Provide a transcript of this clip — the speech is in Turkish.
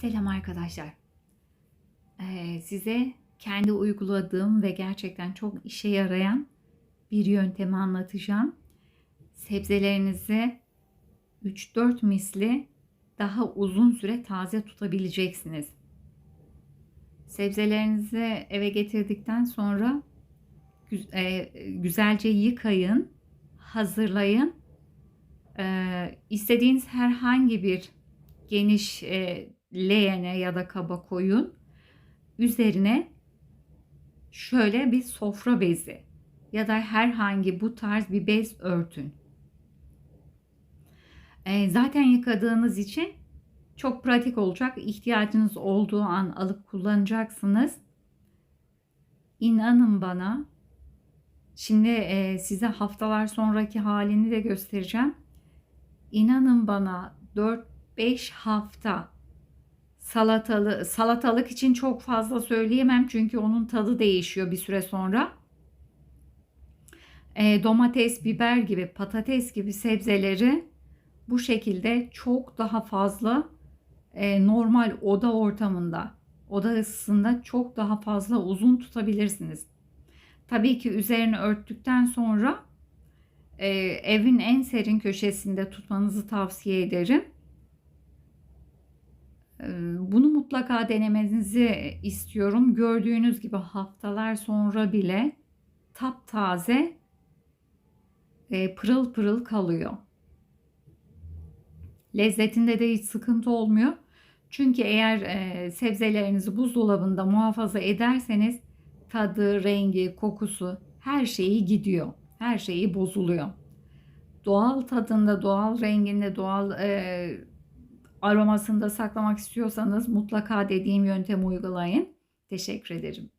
Selam arkadaşlar. Ee, size kendi uyguladığım ve gerçekten çok işe yarayan bir yöntemi anlatacağım. Sebzelerinizi 3-4 misli daha uzun süre taze tutabileceksiniz. Sebzelerinizi eve getirdikten sonra e, güzelce yıkayın, hazırlayın. Ee, istediğiniz herhangi bir geniş e, leğene ya da kaba koyun. Üzerine şöyle bir sofra bezi ya da herhangi bu tarz bir bez örtün. E, zaten yıkadığınız için çok pratik olacak. İhtiyacınız olduğu an alıp kullanacaksınız. İnanın bana. Şimdi e, size haftalar sonraki halini de göstereceğim. İnanın bana 4-5 hafta salatalı salatalık için çok fazla söyleyemem çünkü onun tadı değişiyor bir süre sonra. E, domates, biber gibi, patates gibi sebzeleri bu şekilde çok daha fazla e, normal oda ortamında, oda ısısında çok daha fazla uzun tutabilirsiniz. Tabii ki üzerini örttükten sonra e, evin en serin köşesinde tutmanızı tavsiye ederim. E, Bunu mutlaka denemenizi istiyorum. Gördüğünüz gibi haftalar sonra bile taptaze e, pırıl pırıl kalıyor. Lezzetinde de hiç sıkıntı olmuyor. Çünkü eğer e, sebzelerinizi buzdolabında muhafaza ederseniz tadı, rengi, kokusu her şeyi gidiyor. Her şeyi bozuluyor. Doğal tadında, doğal renginde, doğal e, aromasında saklamak istiyorsanız mutlaka dediğim yöntemi uygulayın. Teşekkür ederim.